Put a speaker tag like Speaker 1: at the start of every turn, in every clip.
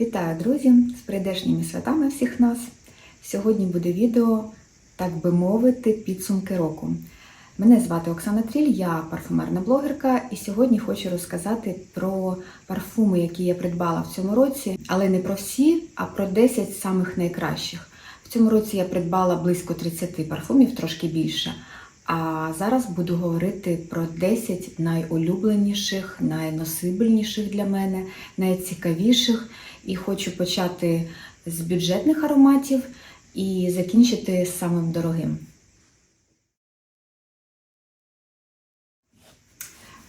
Speaker 1: Вітаю, друзі! З прийдешніми святами всіх нас. Сьогодні буде відео, так би мовити, підсумки року. Мене звати Оксана Тріль, я парфумерна блогерка, і сьогодні хочу розказати про парфуми, які я придбала в цьому році, але не про всі, а про 10 самих найкращих. В цьому році я придбала близько 30 парфумів, трошки більше. А зараз буду говорити про 10 найулюбленіших, найносибельніших для мене, найцікавіших. І хочу почати з бюджетних ароматів і закінчити самим дорогим.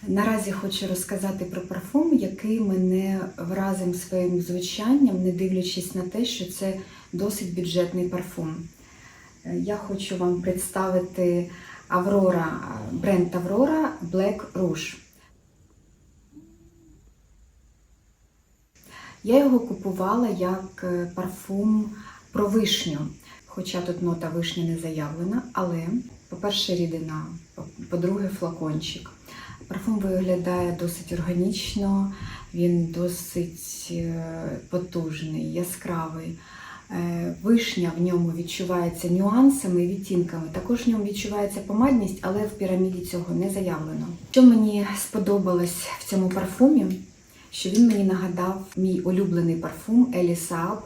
Speaker 1: Наразі хочу розказати про парфум, який мене вразив своїм звучанням, не дивлячись на те, що це досить бюджетний парфум. Я хочу вам представити Аврора, бренд Аврора Black Rouge. Я його купувала як е, парфум про вишню, хоча тут нота вишні не заявлена, але, по-перше, рідина, по-друге, флакончик. Парфум виглядає досить органічно, він досить е, потужний, яскравий. Е, Вишня в ньому відчувається нюансами і відтінками. Також в ньому відчувається помадність, але в піраміді цього не заявлено. Що мені сподобалось в цьому парфумі, що він мені нагадав мій улюблений парфум Ellie Saab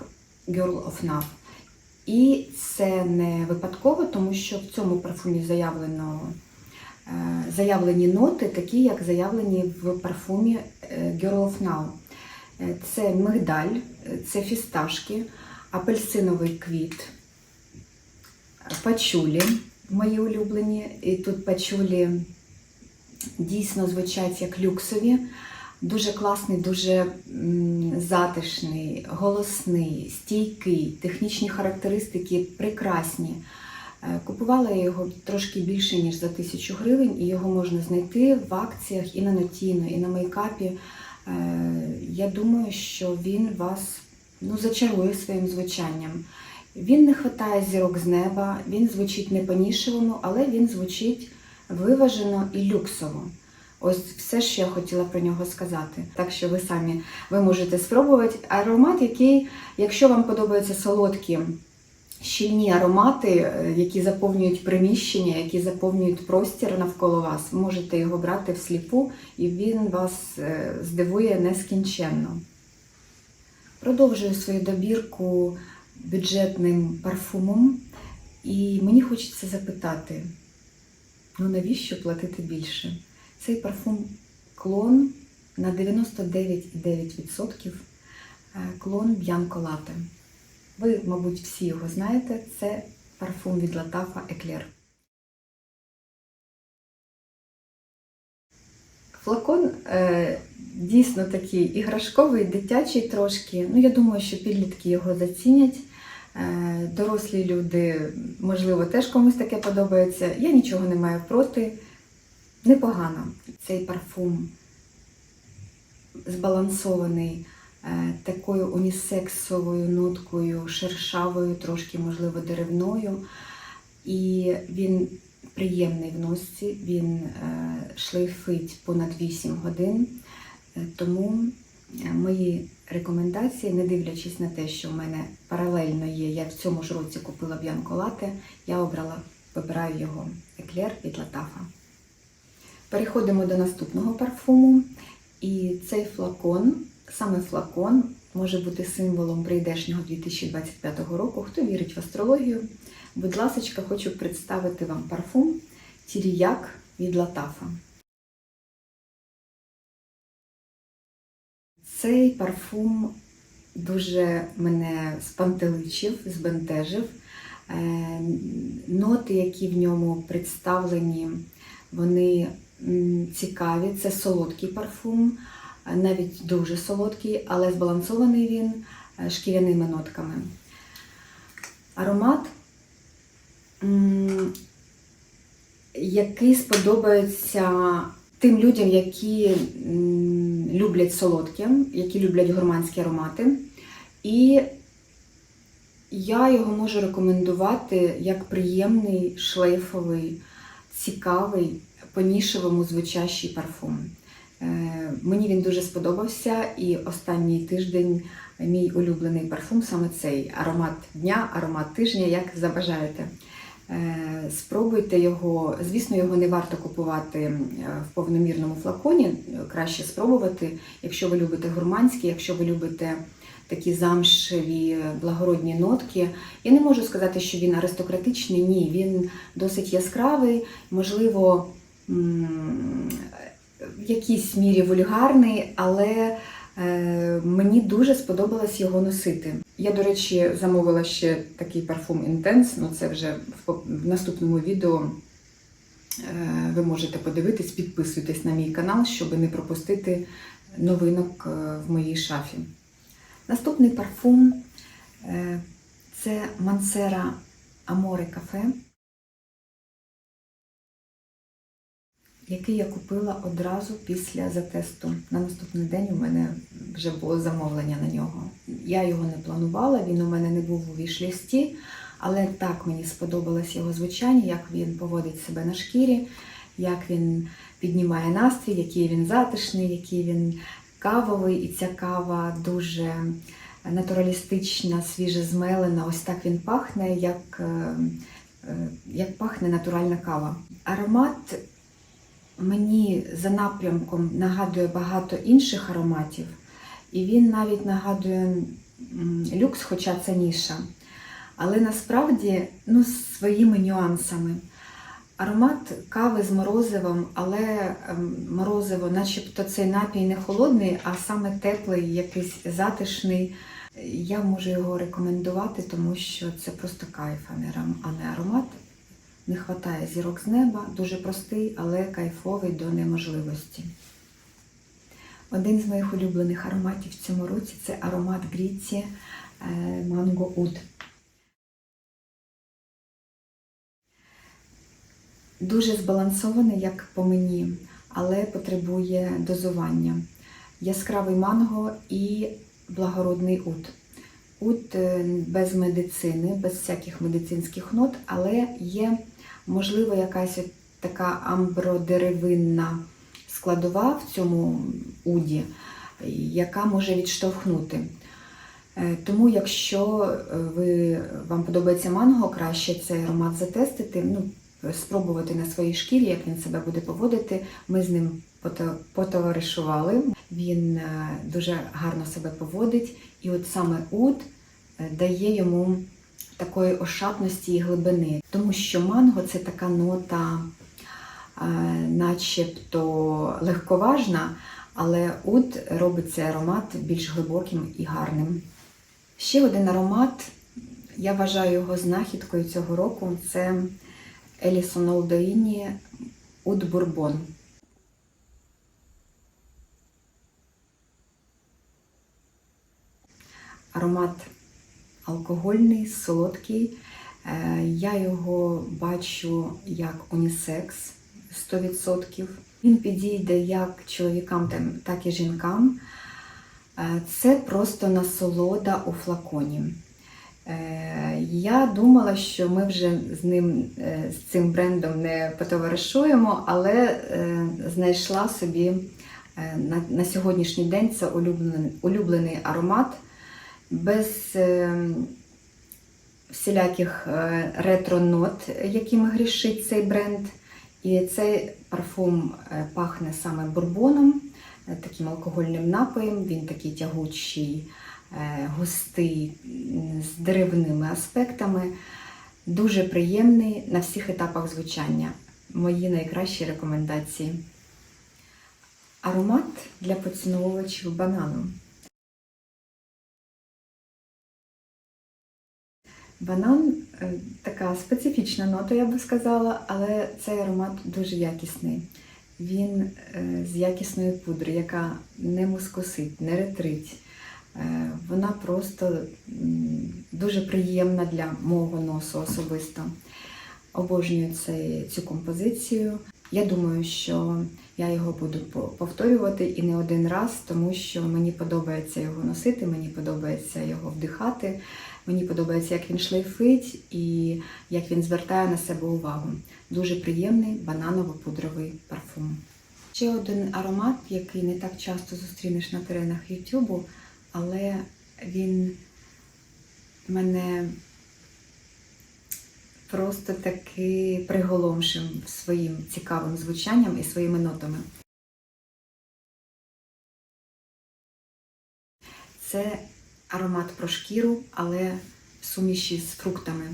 Speaker 1: Girl of Love. І це не випадково, тому що в цьому парфумі заявлено, е, заявлені ноти, такі, як заявлені в парфумі е, Girl of Now. Це мигдаль, це фісташки, апельсиновий квіт, пачулі мої улюблені. І тут пачулі дійсно звучать як люксові. Дуже класний, дуже затишний, голосний, стійкий, технічні характеристики прекрасні. Е, Купувала я його трошки більше, ніж за тисячу гривень, і його можна знайти в акціях і на Нотіно, і на мейкапі. Е, Я думаю, що він вас ну, зачарує своїм звучанням. Він не хватає зірок з неба, він звучить не по-нішевому, але він звучить виважено і люксово. Ось все, що я хотіла про нього сказати. Так що ви самі ви можете спробувати аромат, який, якщо вам подобаються солодкі, щільні аромати, е, які заповнюють приміщення, які заповнюють простір навколо вас, можете його брати всліпу, і він вас е, здивує нескінченно. Продовжую свою добірку бюджетним парфумом, і мені хочеться запитати: ну навіщо платити більше? Цей парфум клон на 99,9% е, клон Б'янко Лате. Ви, мабуть, всі його знаєте, це парфум від Латафа Еклер. Флакон е, дійсно такий іграшковий, дитячий трошки. Ну, я думаю, що підлітки його зацінять. Е, дорослі люди, можливо, теж комусь таке подобається. Я нічого не маю проти. Непогано. Цей парфум збалансований е, такою унісексовою ноткою, шершавою, трошки, можливо, деревною. І він приємний в носці, він е, шлейфить понад 8 годин. Тому е, мої рекомендації, не дивлячись на те, що в мене паралельно є, я в цьому ж році купила Б'янко Лате, я обрала, вибираю його еклер від Латафа. Переходимо до наступного парфуму. І цей флакон, саме флакон, може бути символом прийдешнього 2025 року. Хто вірить в астрологію? Будь ласка, хочу представити вам парфум Тіріяк від Латафа. Цей парфум дуже мене спантеличив, збентежив. Е, Ноти, які в ньому представлені, вони цікаві. Це солодкий парфум, навіть дуже солодкий, але збалансований він е, шкіряними нотками. Аромат, який сподобається тим людям, які люблять солодке, які люблять гурманські аромати. І я його можу рекомендувати як приємний, шлейфовий, цікавий, по-нішевому звучащий парфум. Е, Мені він дуже сподобався, і останній тиждень мій улюблений парфум, саме цей аромат дня, аромат тижня, як забажаєте. Е, Спробуйте його. Звісно, його не варто купувати е, в повномірному флаконі. Краще спробувати, якщо ви любите гурманські, якщо ви любите такі замшеві благородні нотки. Я не можу сказати, що він аристократичний. Ні, він досить яскравий, можливо, в якійсь мірі вульгарний, але е, мені дуже сподобалось його носити. Я, до речі, замовила ще такий парфум Intense, але це вже в, наступному відео. Е, Ви можете подивитись, підписуйтесь на мій канал, щоб не пропустити новинок е, в моїй шафі. Наступний парфум е, це Мансера Аморе Кафе, який я купила одразу після затесту. На наступний день у мене вже було замовлення на нього. Я його не планувала, він у мене не був у вішлісті, але так мені сподобалось його звучання, як він поводить себе на шкірі, як він піднімає настрій, який він затишний, який він кавовий, і ця кава дуже натуралістична, свіже змелена. Ось так він пахне, як, е, е, як пахне натуральна кава. Аромат мені за напрямком нагадує багато інших ароматів, і він навіть нагадує люкс, хоча це ніша. Але насправді ну, з своїми нюансами. Аромат кави з морозивом, але ем, морозиво, начебто цей напій не холодний, а саме теплий, якийсь затишний. Я можу його рекомендувати, тому що це просто кайф, а не аромат. Не вистачає зірок з неба, дуже простий, але кайфовий до неможливості. Один з моїх улюблених ароматів в цьому році це аромат Гріці Манго Уд. Дуже збалансований, як по мені, але потребує дозування. Яскравий манго і благородний ут. Ут е, без медицини, без всяких медицинських нот, але є, можливо, якась от така амбродеревинна складова в цьому уді, яка може відштовхнути. Е, Тому, якщо е, ви, вам подобається манго, краще цей аромат затестити, ну, спробувати на своїй шкірі, як він себе буде поводити. Ми з ним потоваришували. Він е, дуже гарно себе поводить, і от саме уд дає йому такої ошатності і глибини, тому що манго це така нота, е, начебто легковажна, але уд робить цей аромат більш глибоким і гарним. Ще один аромат, я вважаю його знахідкою цього року, це Елісон Олдоїні Уд Бурбон. Аромат алкогольний, солодкий. Е, Я його бачу як унісекс 100%. Він підійде як чоловікам, так і жінкам. Е, Це просто насолода у флаконі. Е, Я думала, що ми вже з ним з цим брендом не потоваришуємо, але знайшла собі на, на сьогоднішній день це улюблений, улюблений аромат без е, всіляких е, ретро-нот, якими грішить цей бренд. І цей парфум е, пахне саме бурбоном, е, таким алкогольним напоєм. Він такий тягучий, густий, з деревними аспектами. Дуже приємний на всіх етапах звучання. Мої найкращі рекомендації. Аромат для поціновувачів банану. Банан е, така специфічна нота, я би сказала, але цей аромат дуже якісний. Він е, з якісної пудри, яка не мускусить, не ретрить. Е, Вона просто дуже приємна для мого носу особисто. Обожнюю цю композицію. Я думаю, що я його буду по- повторювати і не один раз, тому що мені подобається його носити, мені подобається його вдихати. Мені подобається, як він шлейфить і як він звертає на себе увагу. Дуже приємний бананово-пудровий парфум. Ще один аромат, який не так часто зустрінеш на теренах Ютубу, але Він мене просто таки приголомшив своїм цікавим звучанням і своїми нотами. Це аромат про шкіру, але в суміші з фруктами.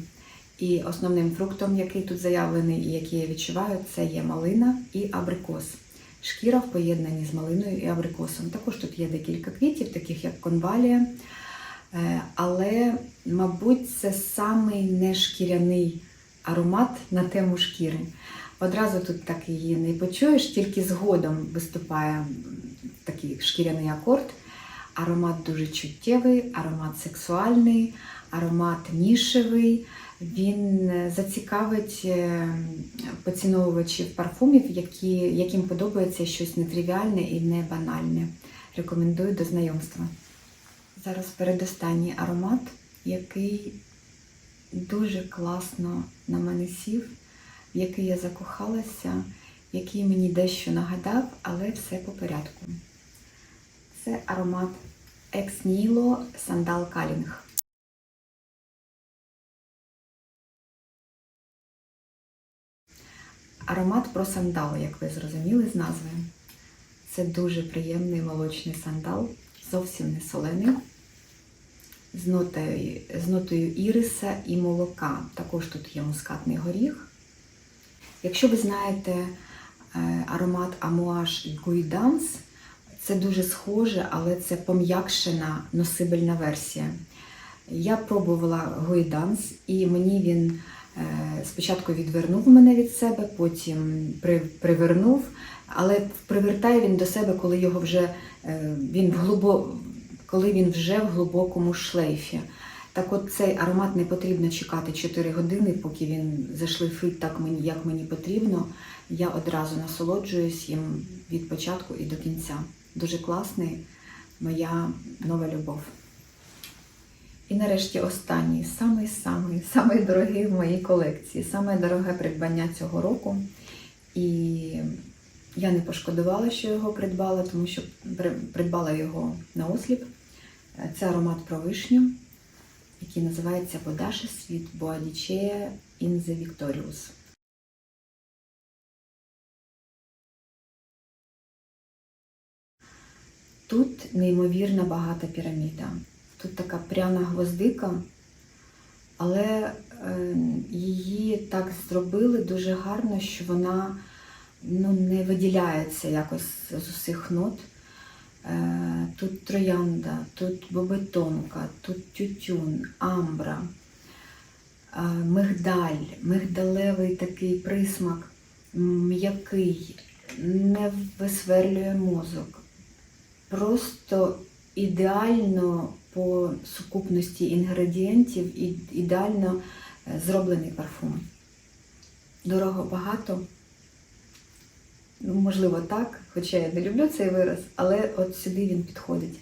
Speaker 1: І основним фруктом, який тут заявлений і який я відчуваю, це є малина і абрикос. Шкіра в поєднанні з малиною і абрикосом. Також тут є декілька квітів, таких як конвалія. Е, Але, мабуть, це самий нешкіряний аромат на тему шкіри. Одразу тут так її не почуєш, тільки згодом виступає такий шкіряний акорд. Аромат дуже чуттєвий, аромат сексуальний, аромат нішевий. Він е, зацікавить е, поціновувачів парфумів, які, яким подобається щось нетривіальне і не банальне. Рекомендую до знайомства. Зараз передостанній аромат, який дуже класно на мене сів, в який я закохалася, який мені дещо нагадав, але все по порядку. Це аромат Ex Sandal Calling. Аромат про сандал, як ви зрозуміли з назви. Це дуже приємний молочний сандал, зовсім не солений, з нотою, з нотою іриса і молока. Також тут є мускатний горіх. Якщо ви знаєте е, аромат Амуаш Гуйданс, це дуже схоже, але це пом'якшена носибельна версія. Я пробувала Гуйданс, і мені він е, спочатку відвернув мене від себе, потім при- привернув, але привертає він до себе, коли його вже е, він в глибо, коли він вже в глибокому шлейфі. Так от цей аромат не потрібно чекати 4 години, поки він зашлейфить так мені, як мені потрібно. Я одразу насолоджуюсь їм від початку і до кінця. Дуже класний, моя нова любов. І нарешті останній, самий самий самий дорогий в моїй колекції, саме дороге придбання цього року. І я не пошкодувала, що його придбала, тому що придбала його на осліп. Це аромат про вишню, який називається Подаше світ in the Victorious. Тут неймовірно багата піраміда. Тут така пряна гвоздика, але е, її так зробили дуже гарно, що вона ну, не виділяється якось з усіх нот. Е, тут троянда, тут бобетонка, тут тютюн, амбра, е, мигдаль, мигдалевий такий присмак, м'який, не висверлює мозок. Просто ідеально по сукупності інгредієнтів ідеально е, зроблений парфум. Дорого багато. Ну, можливо, так, хоча я не люблю цей вираз, але от сюди він підходить.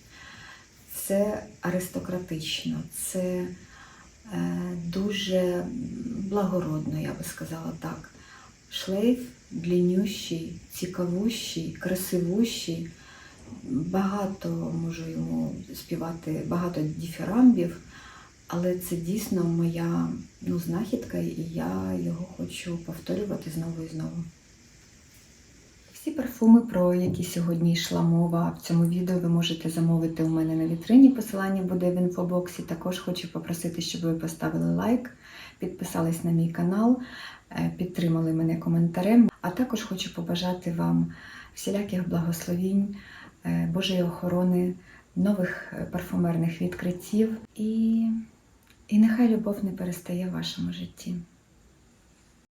Speaker 1: Це аристократично, це е, дуже благородно, я би сказала так. Шлейф длиннющий, цікавущий, красивущий. Багато можу йому співати, багато діфірамбів, але це дійсно моя ну, знахідка, і я його хочу повторювати знову і знову. Всі парфуми, про які сьогодні йшла мова в цьому відео, ви можете замовити у мене на вітрині. Посилання буде в інфобоксі. Також хочу попросити, щоб ви поставили лайк, підписались на мій канал, е, підтримали мене коментарем. А також хочу побажати вам всіляких благословінь, е, Божої охорони, нових е, парфумерних відкриттів і, і нехай любов не перестає в вашому житті.